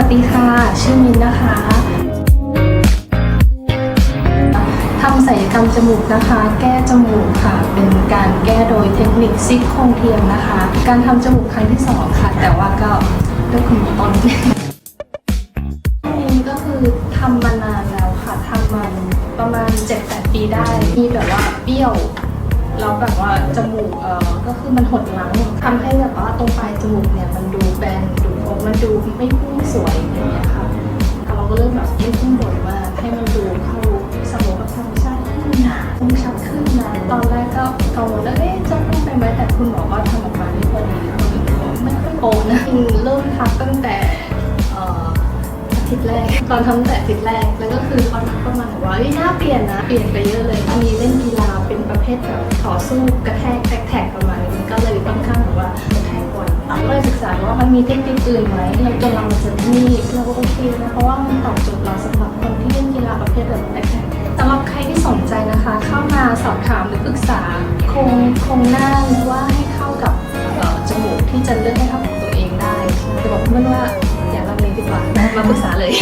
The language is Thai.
วัสดีค่ะ ชื่อมินนะคะทำศัลยกรรมจมูกนะคะ แก้จมูกค่ะ เป็นการแก้โดยเทคนิคซิกโครงเทียมนะคะ การทำจมูกครั้งที่สองค่ะ แต่ว่าก็ด้วยคุณหมอตอนนี้ก็คือทำมานานแล้วค่ะทำมันประมาณ 7-8 ปีได้ มีแบบว่าเบี้ยวแล้วแบบว่าจมูกเออก็คือมันหดหลังทำให้แบบว่า มันดูไม่พุ่งสวยอย่างเงี้ยค่ะเราก็เริ่มแบบไม่พุ่งบ่อยมาให้มันดูเข้าสมองกับธรรมชาติขึ้นคมชัดขึ้นนะตอนแรกก็กังวลว่าเอ๊ะจะพุ่งไปไหมแต่คุณหมอก็ทำออกมาได้พอดีไม่ค่อยโกงนะเริ่มทักตั้งแต่อาทิตย์แรกตอนทำแต่อาทิตย์แรกแล้วก็คือเขาทักประมาณว่าเฮ้ยน่าเปลี่ยนนะเปลี่ยนไปเยอะเลยมีเล่นกีฬาเป็นประเภทแบบต่อสู้กระแทกแท็กๆประมาณนี้ก็เลย ษาว่ามันมีเทคนิคอื่นไหมเราจนเรามาเจอที่นี่เราก็โอเคนะเพราะว่ามันตอบโจทย์เราสำหรับคนที่เล่นกีฬาประเภทแบบแท็กๆสำหรับใครที่สนใจนะคะ เข้ามาสอบถามหรือปรึกษาคงคงหน้าหรือว่าให้เข้ากับจมูกที่จะเลือกให้เข้ากับตัวเองได้จะบอกเพื่อนว่าอย่าลังเลดีกว่ามาปรึกษาเลย